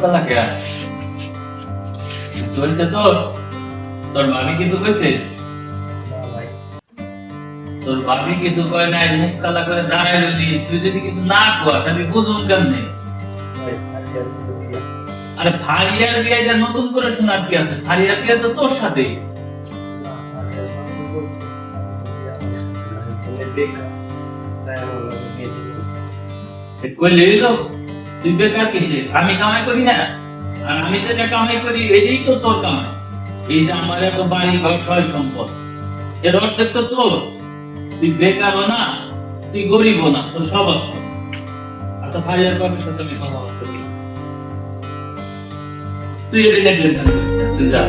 কালা কে কিছু হয়েছে তোর ভাবি কিছু কইছে তোর ভাবি কিছু কয় নাই মুখ কালা করে দাঁড়ায় রইলি তুই যদি কিছু না কোয়াস আমি বুঝুন কেমনে আরে ফারিয়ার বিয়েটা নতুন করে শোনার কি আছে ফারিয়ার বিয়ে তো তোর সাথেই কইলে তো তুই বেকার কিসে আমি কামাই করি না। আর আমি যেটা কামাই করি, এটাই তো তোর কামাই। এই যে আমার এত বাড়ি ঘর সয় সম্পদ এর অর্ধেক তো তোর। তুই বেকারও না, তুই গরিব না, তোর সব আছে আচ্ছা ভাইয়ের বাপের সাথে আমি কথা বলতে তুই এদিকে টেনশন তুই যা।